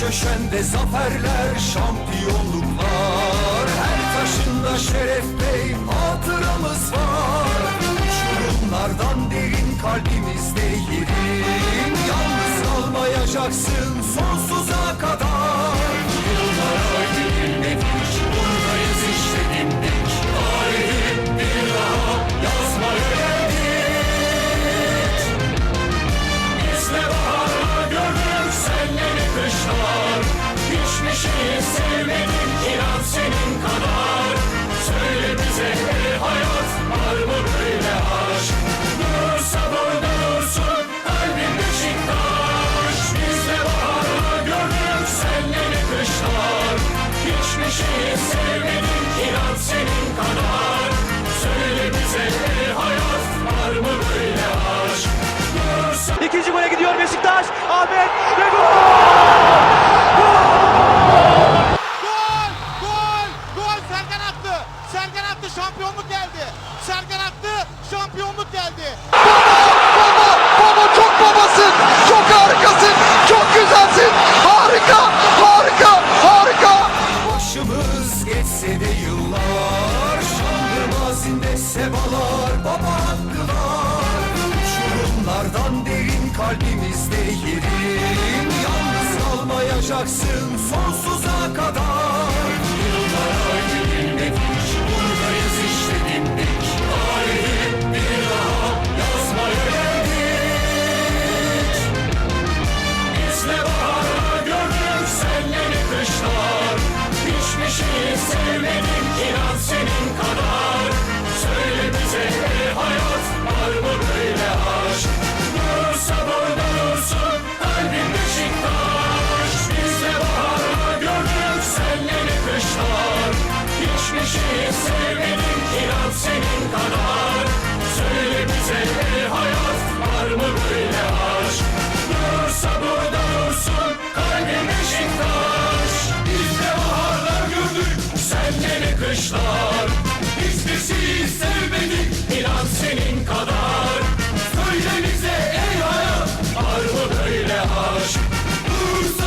köşende zaferler, şampiyonluklar. Her taşında şeref bey, hatıramız var. Uçurumlardan derin kalbimizde yerin. Yalnız kalmayacaksın sonsuza kadar İkinci gole gidiyor Beşiktaş. Ahmet ve gol! Gol! Gol! Gol! Sergen attı. Sergen attı. Şampiyonluk geldi. Sergen attı. Şampiyonluk geldi. Baba çok babasın. Çok harikasın. Çok güzelsin. Harika. Harika. Harika. Başımız geçse de yıllar Şanlı mazinde sebalar Baba hakkılar Uçurumlardan derin kalbimizde yerin Yalnız kalmayacaksın sonsuza kadar. Yıllara gidilmedik Buradayız işte dimdik bir daha yazmaya geldik Bizle baharlar gördük senle kışlar. Hiçbir şeyi sevmedim kadar Söyle bize ey hayat var mı böyle aşk Dursa burada dursun kalbim Beşiktaş Biz de baharlar gördük sen de ne kışlar? Hiçbir sevmedik inan senin kadar. Söyle bize ey hayat var mı böyle aşk? Dursa